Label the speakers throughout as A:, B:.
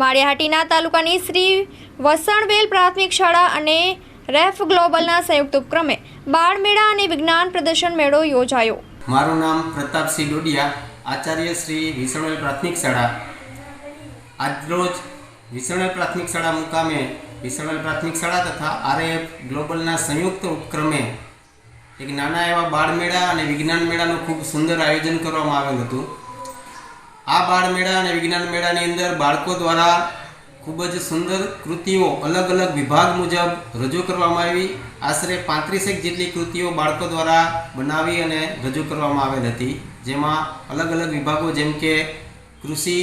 A: માળિયાહાટીના તાલુકાની શ્રી વસણવેલ પ્રાથમિક શાળા અને રેફ ગ્લોબલના સંયુક્ત ઉપક્રમે બાળમેળા અને વિજ્ઞાન પ્રદર્શન મેળો યોજાયો.
B: મારું નામ પ્રતાપસિંહ ડોડિયા, આચાર્ય શ્રી વિસણવેલ પ્રાથમિક શાળા. આજરોજ વિસણવેલ પ્રાથમિક શાળા મુકામે વિસણવેલ પ્રાથમિક શાળા તથા આરએફ ગ્લોબલના સંયુક્ત ઉપક્રમે એક નાના એવા બાળમેળા અને વિજ્ઞાન મેળાનું ખૂબ સુંદર આયોજન કરવામાં આવેલ હતું. આ બાળમેળા અને વિજ્ઞાન મેળાની અંદર બાળકો દ્વારા ખૂબ જ સુંદર કૃતિઓ અલગ અલગ વિભાગ મુજબ રજૂ કરવામાં આવી. આશરે પાંત્રીસેક જેટલી કૃતિઓ બાળકો દ્વારા બનાવી અને રજૂ કરવામાં આવેલ હતી. જેમાં અલગ અલગ વિભાગો જેમ કે કૃષિ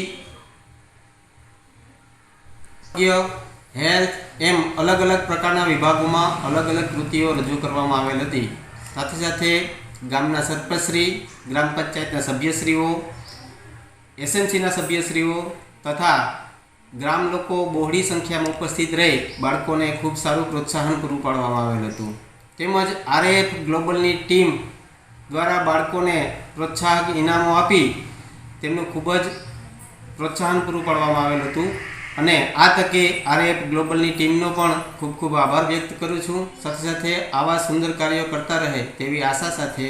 B: હેલ્થ એમ અલગ અલગ પ્રકારના વિભાગોમાં અલગ અલગ કૃતિઓ રજૂ કરવામાં આવેલ હતી. સાથે સાથે ગામના સરપંચશ્રી, ગ્રામ પંચાયતના સભ્યશ્રીઓ એસએમસીના સભ્યશ્રીઓ તથા ગ્રામ લોકો બહોળી સંખ્યામાં ઉપસ્થિત રહી બાળકોને ખૂબ સારું પ્રોત્સાહન પૂરું પાડવામાં આવેલ હતું. તેમજ આરએફ ગ્લોબલની ટીમ દ્વારા બાળકોને પ્રોત્સાહક ઇનામો આપી તેમનું ખૂબ જ પ્રોત્સાહન પૂરું પાડવામાં આવેલ હતું અને આ તકે આરએફ ગ્લોબલની ટીમનો પણ ખૂબ ખૂબ આભાર વ્યક્ત કરું છું. સાથે સાથે આવા સુંદર કાર્યો કરતા રહે તેવી આશા સાથે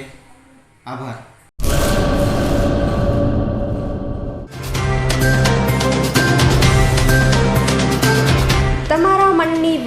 B: આભાર.